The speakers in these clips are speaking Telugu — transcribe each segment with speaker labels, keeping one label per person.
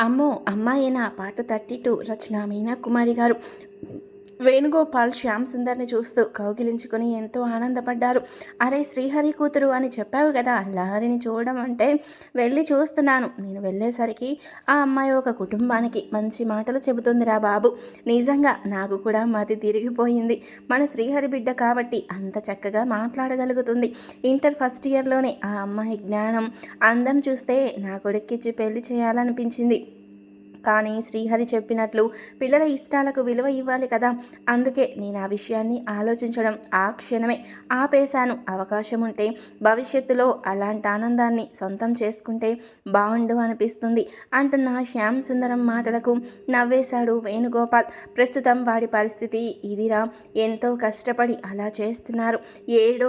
Speaker 1: అమ్మో అమ్మాయేనా పాట థర్టీ టూ రచన మీనా కుమారి గారు. వేణుగోపాల్ శ్యామ్ సుందర్ని చూస్తూ కౌగిలించుకొని ఎంతో ఆనందపడ్డారు. అరే శ్రీహరి కూతురు అని చెప్పావు కదా లహరిని చూడడం అంటే వెళ్ళి చూస్తున్నాను. నేను వెళ్ళేసరికి ఆ అమ్మాయి ఒక కుటుంబానికి మంచి మాటలు చెబుతుందిరా బాబు. నిజంగా నాకు కూడా మతి తిరిగిపోయింది. మన శ్రీహరి బిడ్డ కాబట్టి అంత చక్కగా మాట్లాడగలుగుతుంది. ఇంటర్ ఫస్ట్ ఇయర్లోనే ఆ అమ్మాయి జ్ఞానం అందం చూస్తే నా కొడుక్కిచ్చి పెళ్ళి చేయాలనిపించింది. కానీ శ్రీహరి చెప్పినట్లు పిల్లల ఇష్టాలకు విలువ ఇవ్వాలి కదా. అందుకే నేను ఆ విషయాన్ని ఆలోచించడం ఆ క్షణమే ఆపేశాను. అవకాశం ఉంటే భవిష్యత్తులో అలాంటి ఆనందాన్ని సొంతం చేసుకుంటే బాగుండు అనిపిస్తుంది అంటున్న శ్యామ్ సుందరం మాటలకు నవ్వేశాడు వేణుగోపాల్. ప్రస్తుతం వాడి పరిస్థితి ఇదిరా. ఎంతో కష్టపడి అలా చేస్తున్నారు. ఏడో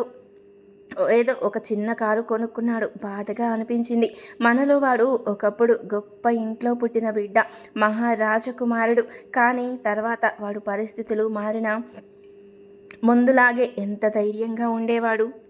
Speaker 1: ఏదో ఒక చిన్న కారు కొనుక్కున్నాడు. బాధగా అనిపించింది. మనలో వాడు ఒకప్పుడు గొప్ప ఇంట్లో పుట్టిన బిడ్డ మహారాజకుమారుడు. కానీ తర్వాత వాడు పరిస్థితులు మారిన ముందులాగే ఎంత ధైర్యంగా ఉండేవాడు?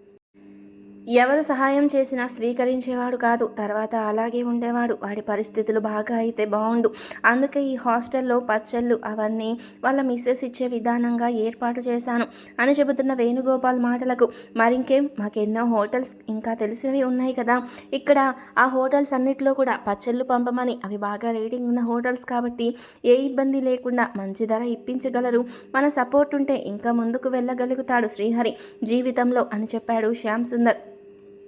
Speaker 1: ఎవరు సహాయం చేసినా స్వీకరించేవాడు కాదు. తర్వాత అలాగే ఉండేవాడు. వాడి పరిస్థితులు బాగా అయితే బాగుండు అందుకే ఈ హాస్టల్లో పచ్చళ్ళు అవన్నీ వాళ్ళ మిస్సెస్ ఇచ్చే విధానంగా ఏర్పాటు చేశాను. అని చెబుతున్న వేణుగోపాల్ మాటలకు మరింకేం? మాకెన్నో హోటల్స్ ఇంకా తెలిసినవి ఉన్నాయి కదా. ఇక్కడ ఆ హోటల్స్ అన్నిట్లో కూడా పచ్చళ్ళు పంపమని అవి బాగా రేటింగ్ ఉన్న హోటల్స్ కాబట్టి ఏ ఇబ్బంది లేకుండా మంచి ధర ఇప్పించగలరు. మన సపోర్ట్ ఉంటే ఇంకా ముందుకు వెళ్ళగలుగుతాడు శ్రీహరి జీవితంలో అని చెప్పాడు శ్యామ్ సుందర్.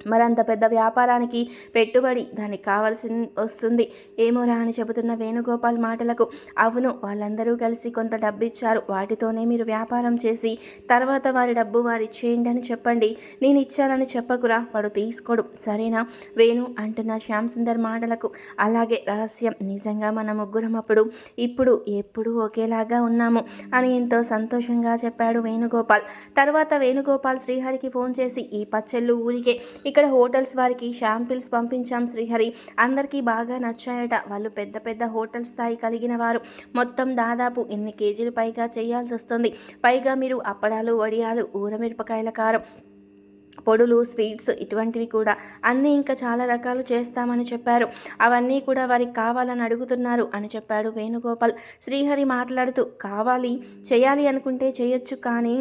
Speaker 1: మరంత పెద్ద వ్యాపారానికి పెట్టుబడి దానికి కావాల్సి వస్తుంది. ఏమోరా అని చెబుతున్న వేణుగోపాల్ మాటలకు అవును వాళ్ళందరూ కలిసి కొంత డబ్బు ఇచ్చారు వాటితోనే మీరు వ్యాపారం చేసి తర్వాత వారి డబ్బు వారి ఇచ్చేయండి అని చెప్పండి. నేను ఇచ్చానని చెప్పకురా వాడు తీసుకోడు. సరేనా? వేణు అంటున్న శ్యామ్ సుందర్ మాటలకు అలాగే రహస్యం. నిజంగా మన ముగ్గురం అప్పుడు ఇప్పుడు ఎప్పుడు ఒకేలాగా ఉన్నాము అని ఎంతో సంతోషంగా చెప్పాడు వేణుగోపాల్. తర్వాత వేణుగోపాల్ శ్రీహరికి ఫోన్ చేసి ఈ పచ్చళ్ళు ఊరికే ఇక్కడ హోటల్స్ వారికి షాంపిల్స్ పంపించాం శ్రీహరి. అందరికీ బాగా నచ్చాయట. వాళ్ళు పెద్ద పెద్ద హోటల్ స్థాయి కలిగిన వారు. మొత్తం దాదాపు ఎన్ని కేజీలు పైగా చేయాల్సి వస్తుంది. పైగా మీరు అప్పడాలు వడియాలు ఊరమిరపకాయల కారం పొడులు స్వీట్స్ ఇటువంటివి కూడా. అన్నీ ఇంకా చాలా రకాలు చేస్తామని చెప్పారు. అవన్నీ కూడా వారికి కావాలని అడుగుతున్నారు అని చెప్పాడు వేణుగోపాల్. శ్రీహరి మాట్లాడుతూ కావాలి చేయాలి అనుకుంటే చేయొచ్చు కానీ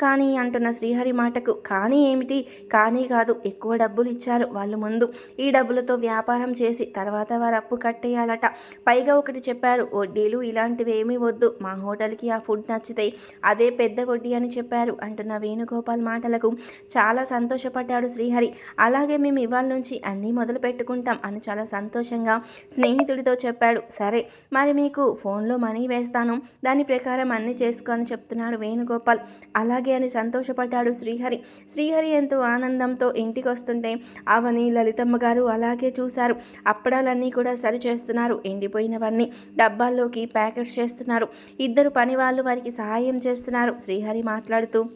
Speaker 1: కానీ అంటున్న శ్రీహరి మాటకు కానీ ఏమిటి? కానీ కాదు ఎక్కువ డబ్బులు ఇచ్చారు వాళ్ళు ముందు. ఈ డబ్బులతో వ్యాపారం చేసి తర్వాత వారు అప్పు కట్టేయాలట. పైగా ఒకటి చెప్పారు వడ్డీలు ఇలాంటివి ఏమీ వద్దు. మా హోటల్కి ఆ ఫుడ్ నచ్చితే అదే పెద్ద వడ్డీ అని చెప్పారు అంటున్న వేణుగోపాల్ మాటలకు. చాలా సంతోషపడ్డాడు శ్రీహరి. అలాగే మేము ఇవాళ నుంచి అన్నీ మొదలు పెట్టుకుంటాం అని చాలా సంతోషంగా స్నేహితుడితో చెప్పాడు. సరే మరి మీకు ఫోన్లో మనీ వేస్తాను. దాని ప్రకారం అన్నీ చేసుకొని చెప్తున్నాడు వేణుగోపాల్. అలాగే అని సంతోషపడ్డాడు శ్రీహరి. శ్రీహరి ఎంతో ఆనందంతో ఇంటికి వస్తుంటే అవని లలితమ్మ గారు అలాగే చూశారు. అప్పడాలన్నీ కూడా సరి చేస్తున్నారు ఎండిపోయినవన్నీ డబ్బాల్లోకి ప్యాకెట్స్ చేస్తున్నారు. ఇద్దరు పని వాళ్ళు వారికి సహాయం చేస్తున్నారు. శ్రీహరి మాట్లాడుతూ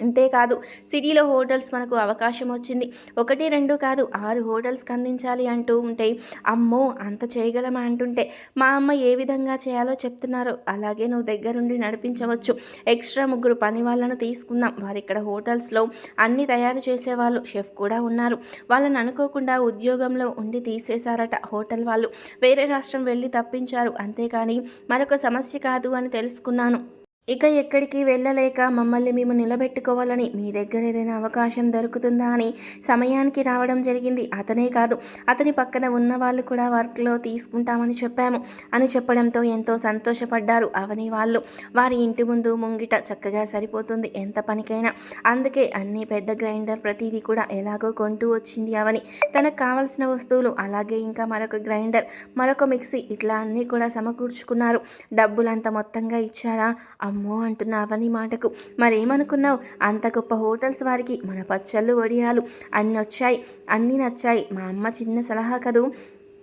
Speaker 1: అంతేకాదు సిటీలో హోటల్స్ మనకు అవకాశం వచ్చింది. ఒకటి రెండు కాదు ఆరు హోటల్స్కి అందించాలి అంటూ ఉంటే అమ్మో అంత చేయగలమా అంటుంటే మా అమ్మ ఏ విధంగా చేయాలో చెప్తున్నారు. అలాగే నువ్వు దగ్గరుండి నడిపించవచ్చు. ఎక్స్ట్రా ముగ్గురు పని వాళ్ళను తీసుకుందాం. వారు ఇక్కడ హోటల్స్లో అన్ని తయారు చేసేవాళ్ళు షెఫ్ కూడా ఉన్నారు. వాళ్ళని అనుకోకుండా ఉద్యోగంలో ఉండి తీసేశారట హోటల్ వాళ్ళు. వేరే రాష్ట్రం వెళ్ళి తప్పించారు. అంతేకాని మరొక సమస్య కాదు అని తెలుసుకున్నాను. ఇక ఎక్కడికి వెళ్ళలేక మమ్మల్ని మేము నిలబెట్టుకోవాలని మీ దగ్గర ఏదైనా అవకాశం దొరుకుతుందా అని సమయానికి రావడం జరిగింది. అతనే కాదు అతని పక్కన ఉన్న వాళ్ళు కూడా వర్క్లో తీసుకుంటామని చెప్పాము అని చెప్పడంతో ఎంతో సంతోషపడ్డారు అవని వాళ్ళు. వారి ఇంటి ముందు ముంగిట చక్కగా సరిపోతుంది ఎంత పనికైనా. అందుకే అన్ని పెద్ద గ్రైండర్ ప్రతిదీ కూడా ఎలాగో కొంటూ వచ్చింది అవని. తనకు కావలసిన వస్తువులు అలాగే ఇంకా మరొక గ్రైండర్ మరొక మిక్సీ ఇట్లా అన్నీ కూడా సమకూర్చుకున్నారు. డబ్బులంత మొత్తంగా ఇచ్చారా? అమ్మో అంటున్నావా నీ మాటకు. మరేమనుకున్నావు? అంత గొప్ప హోటల్స్ వారికి మన పచ్చళ్ళు వడియాలు అన్నీ వచ్చాయి. అన్నీ నచ్చాయి. మా అమ్మ చిన్న సలహా కదూ?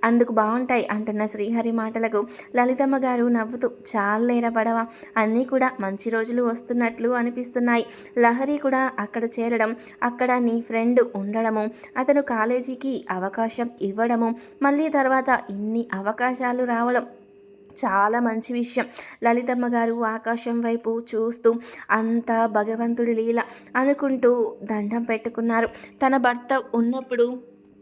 Speaker 1: అందుకు బాగుంటాయి అంటున్న శ్రీహరి మాటలకు. లలితమ్మ గారు నవ్వుతూ చాలేరా పడవ? అన్నీ కూడా మంచి రోజులు వస్తున్నట్లు అనిపిస్తున్నాయి. లహరి కూడా అక్కడ చేరడం అక్కడ నీ ఫ్రెండ్ ఉండడము అతను కాలేజీకి అవకాశం ఇవ్వడము మళ్ళీ తర్వాత ఇన్ని అవకాశాలు రావడం చాలా మంచి విషయం. లలితమ్మ గారు ఆకాశం వైపు చూస్తూ అంతా భగవంతుడి లీల అనుకుంటూ దండం పెట్టుకున్నారు. తన భర్త ఉన్నప్పుడు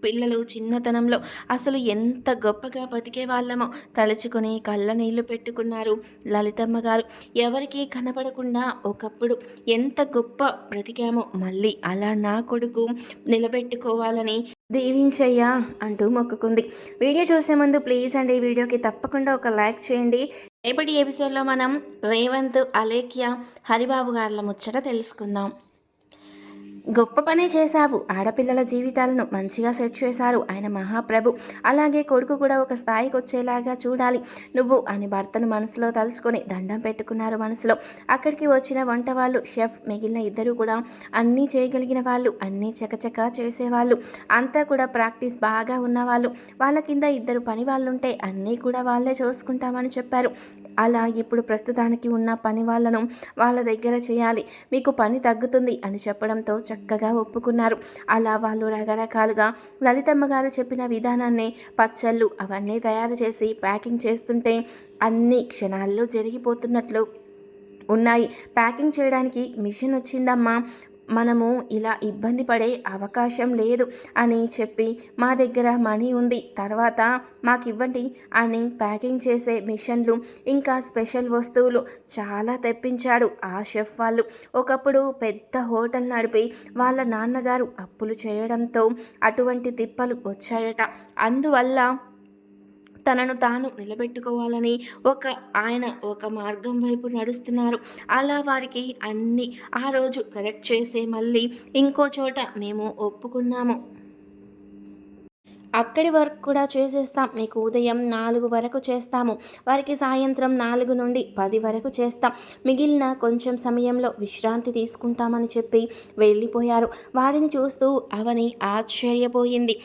Speaker 1: పిల్లలు చిన్నతనంలో అసలు ఎంత గొప్పగా బతికే వాళ్ళమో తలుచుకొని కళ్ళ నీళ్ళు పెట్టుకున్నారు లలితమ్మ గారు. ఎవరికీ కనపడకుండా ఒకప్పుడు ఎంత గొప్ప బ్రతికామో మళ్ళీ అలా నా కొడుకు నిలబెట్టుకోవాలని దీవించయ్యా అంటూ మొక్కుకుంది. వీడియో చూసే ముందు ప్లీజ్ అండి ఈ వీడియోకి తప్పకుండా ఒక లైక్ చేయండి. రేపటి ఎపిసోడ్లో మనం రేవంత్ అలేఖ్య హరిబాబు గారుల ముచ్చట తెలుసుకుందాం. గొప్ప పనే చేశావు. ఆడపిల్లల జీవితాలను మంచిగా సెట్ చేశారు ఆయన మహాప్రభు. అలాగే కొడుకు కూడా ఒక స్థాయికి వచ్చేలాగా చూడాలి. నువ్వు అని భర్తను మనసులో తలుచుకొని దండం పెట్టుకున్నారు మనసులో. అక్కడికి వచ్చిన వంట వాళ్ళు షెఫ్ మిగిలిన ఇద్దరు కూడా అన్నీ చేయగలిగిన వాళ్ళు అన్నీ చకచక చేసేవాళ్ళు. అంతా కూడా ప్రాక్టీస్ బాగా ఉన్నవాళ్ళు. వాళ్ళ కింద ఇద్దరు పని వాళ్ళు ఉంటే అన్నీ కూడా వాళ్ళే చూసుకుంటామని చెప్పారు. అలా ఇప్పుడు ప్రస్తుతానికి ఉన్న పని వాళ్ళను వాళ్ళ దగ్గర చేయాలి. మీకు పని తగ్గుతుంది అని చెప్పడంతో చక్కగా ఒప్పుకున్నారు. అలా వాళ్ళు రకరకాలుగా లలితమ్మ గారు చెప్పిన విధానాన్ని పచ్చళ్ళు అవన్నీ తయారు చేసి ప్యాకింగ్ చేస్తుంటే అన్ని క్షణాల్లో జరిగిపోతున్నట్లు ఉన్నాయి. ప్యాకింగ్ చేయడానికి మిషన్ వచ్చిందమ్మా. మనము ఇలా ఇబ్బంది పడే అవకాశం లేదు అని చెప్పి మా దగ్గర మనీ ఉంది. తర్వాత మాకు ఇవ్వండి అని ప్యాకింగ్ చేసే మిషన్లు ఇంకా స్పెషల్ వస్తువులు చాలా తెప్పించాడు ఆ షెఫ్ వాళ్ళు. ఒకప్పుడు పెద్ద హోటల్ నడిపి వాళ్ళ నాన్నగారు అప్పులు చేయడంతో అటువంటి తిప్పలు వచ్చాయట. అందువల్ల తనను తాను నిలబెట్టుకోవాలని ఒక ఆయన ఒక మార్గం వైపు నడుస్తున్నారు. అలా వారికి అన్ని ఆ రోజు కరెక్ట్ చేసే మళ్ళీ ఇంకో చోట మేము ఒప్పుకున్నాము. అక్కడి వర్క్ కూడా చేసేస్తాం. మీకు ఉదయం నాలుగు వరకు చేస్తాము. వారికి సాయంత్రం నాలుగు నుండి పది వరకు చేస్తాం. మిగిలిన కొంచెం సమయంలో విశ్రాంతి తీసుకుంటామని చెప్పి వెళ్ళిపోయారు. వారిని చూస్తూ అవని ఆశ్చర్యపోయింది.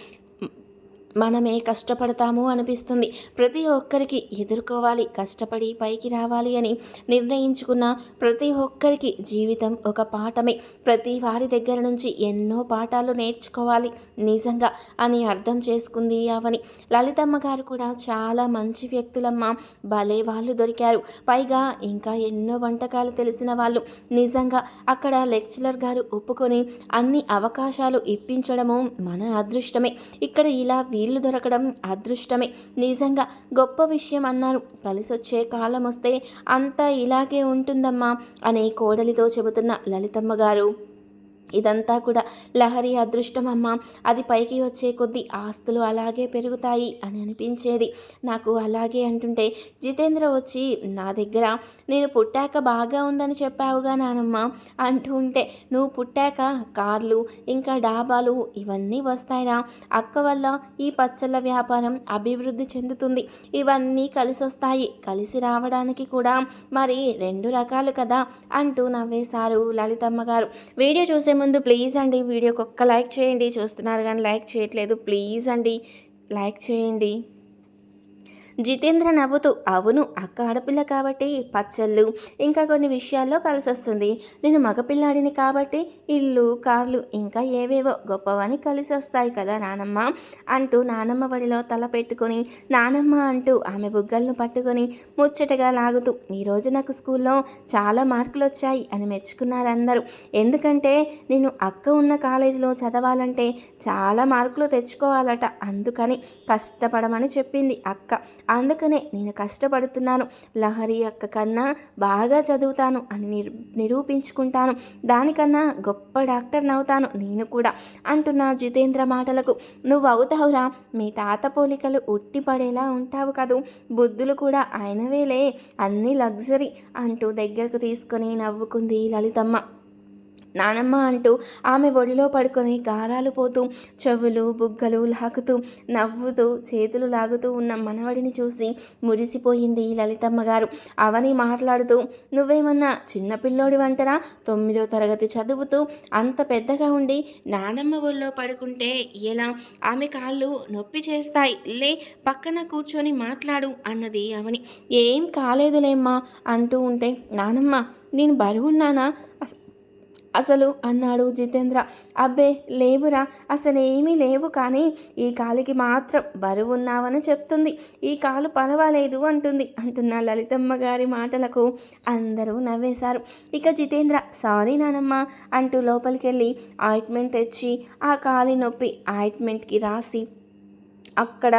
Speaker 1: మనమే కష్టపడతాము అనిపిస్తుంది. ప్రతి ఒక్కరికి ఎదుర్కోవాలి కష్టపడి పైకి రావాలి అని నిర్ణయించుకున్న ప్రతి ఒక్కరికి జీవితం ఒక పాఠమే. ప్రతి వారి దగ్గర నుంచి ఎన్నో పాఠాలు నేర్చుకోవాలి. నిజంగా అని అర్థం చేసుకుంది అవని. లలితమ్మ గారు కూడా చాలా మంచి వ్యక్తులమ్మ. భలే వాళ్ళు దొరికారు. పైగా ఇంకా ఎన్నో వంటకాలు తెలిసిన వాళ్ళు. నిజంగా అక్కడ లెక్చరర్ గారు ఒప్పుకొని అన్ని అవకాశాలు ఇప్పించడము మన అదృష్టమే. ఇక్కడ ఇలా వీళ్ళు దొరకడం అదృష్టమే. నిజంగా గొప్ప విషయం అన్నారు. కలిసొచ్చే కాలం వస్తే అంతా ఇలాగే ఉంటుందమ్మా అని కోడలితో చెబుతున్న లలితమ్మ గారు ఇదంతా కూడా లహరి అదృష్టం అమ్మ. అది పైకి వచ్చే కొద్దీ ఆస్తులు అలాగే పెరుగుతాయి అని అనిపించేది. నాకు అలాగే అంటుంటే జితేంద్ర వచ్చి నా దగ్గర నేను పుట్టాక బాగా ఉందని చెప్పావుగా నానమ్మ అంటూ ఉంటే నువ్వు పుట్టాక కార్లు ఇంకా డాబాలు ఇవన్నీ వస్తాయిరా. అక్క వల్ల ఈ పచ్చళ్ళ వ్యాపారం అభివృద్ధి చెందుతుంది. ఇవన్నీ కలిసి వస్తాయి కలిసి రావడానికి కూడా మరి రెండు రకాలు కదా అంటూ నవ్వేశారు లలితమ్మ గారు. వీడియో చూసే ముందు ప్లీజ్ అండి వీడియోకి ఒక్క లైక్ చేయండి. చూస్తున్నారు కానీ లైక్ చేయట్లేదు. ప్లీజ్ అండి. లైక్ చేయండి. జితేంద్ర నవ్వుతూ అవును అక్క ఆడపిల్ల కాబట్టి పచ్చళ్ళు ఇంకా కొన్ని విషయాల్లో కలిసి వస్తుంది నేను మగపిల్లాడిని కాబట్టి ఇల్లు కార్లు ఇంకా ఏవేవో గొప్పవని కలిసి వస్తాయి కదా నానమ్మ అంటూ నానమ్మ వడిలో తల పెట్టుకొని నానమ్మ అంటూ ఆమె బుగ్గలను పట్టుకొని ముచ్చటగా లాగుతూ ఈరోజు నాకు స్కూల్లో చాలా మార్కులు వచ్చాయి అని మెచ్చుకున్నారు అందరూ ఎందుకంటే నేను అక్క ఉన్న కాలేజీలో చదవాలంటే చాలా మార్కులు తెచ్చుకోవాలట అందుకని కష్టపడమని చెప్పింది అక్క. అందుకనే నేను కష్టపడుతున్నాను. లహరి అక్క కన్నా బాగా చదువుతాను అని నిర్ నిరూపించుకుంటాను. దానికన్నా గొప్ప డాక్టర్ నవ్వుతాను నేను కూడా అంటున్న జితేంద్ర మాటలకు. నువ్వు అవుతావురా. మీ తాత పోలికలు ఉట్టిపడేలా ఉంటావు కదూ. బుద్ధులు కూడా ఆయనవేలే. అన్ని లగ్జరీ అంటూ దగ్గరకు తీసుకొని నవ్వుకుంది లలితమ్మ. నానమ్మ అంటూ ఆమె ఒడిలో పడుకొని గారాలు పోతూ చెవులు బుగ్గలు లాగుతూ నవ్వుతూ చేతులు లాగుతూ ఉన్న మనవడిని చూసి మురిసిపోయింది లలితమ్మ గారు. అవని మాట్లాడుతూ నువ్వేమన్నా చిన్నపిల్లోడి వంటరా తొమ్మిదో తరగతి చదువుతూ అంత పెద్దగా ఉండి నానమ్మ ఒళ్ళో పడుకుంటే ఎలా? ఆమె కాళ్ళు నొప్పి చేస్తాయి. లే పక్కన కూర్చొని మాట్లాడు అన్నది అవని. ఏం కాలేదులేమ్మా అంటూ ఉంటే నానమ్మ నేను బరువున్నానా? అసలు అన్నాడు జితేంద్ర. అబ్బే లేవురా అసలేమీ లేవు కానీ ఈ కాలికి మాత్రం బరువు ఉన్నావని చెప్తుంది. ఈ కాలు పర్వాలేదు అంటుంది. అంటున్న లలితమ్మ గారి మాటలకు అందరూ నవ్వేశారు. ఇక జితేంద్ర సారీ నానమ్మ అంటూ లోపలికెళ్ళి ఆయింట్మెంట్ తెచ్చి ఆ కాలి నొప్పి ఆయింట్మెంట్కి రాసి అక్కడ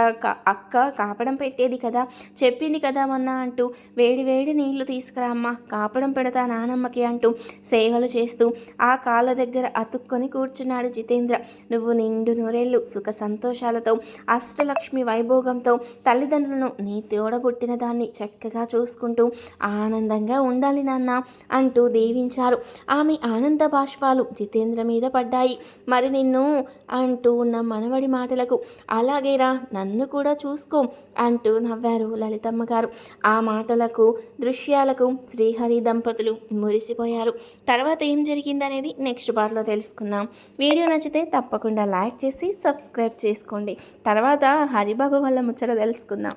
Speaker 1: అక్క కాపడం పెట్టేది కదా చెప్పింది కదా మొన్న అంటూ వేడి వేడి నీళ్ళు తీసుకురామ్మా కాపడం పెడతా నానమ్మకి అంటూ సేవలు చేస్తూ ఆ కాళ్ళ దగ్గర అతుక్కొని కూర్చున్నాడు జితేంద్ర. నువ్వు నిండు నూరేళ్ళు సుఖ సంతోషాలతో అష్టలక్ష్మి వైభోగంతో తల్లిదండ్రులను నీ తోడబుట్టిన దాన్ని చక్కగా చూసుకుంటూ ఆనందంగా ఉండాలి నాన్న అంటూ దీవించారు. ఆమె ఆనంద బాష్పాలు జితేంద్ర మీద పడ్డాయి. మరి నిన్ను అంటూ ఉన్న మనవడి మాటలకు అలాగే అలాగేరా నన్ను కూడా చూసుకో అంటూ నవ్వారు లలితమ్మ గారు. ఆ మాటలకు దృశ్యాలకు శ్రీహరి దంపతులు మురిసిపోయారు. తర్వాత ఏం జరిగిందనేది నెక్స్ట్ పార్ట్లో తెలుసుకుందాం. వీడియో నచ్చితే తప్పకుండా లైక్ చేసి సబ్స్క్రైబ్ చేసుకోండి. తర్వాత హరిబాబు వల్ల ముచ్చట తెలుసుకుందాం.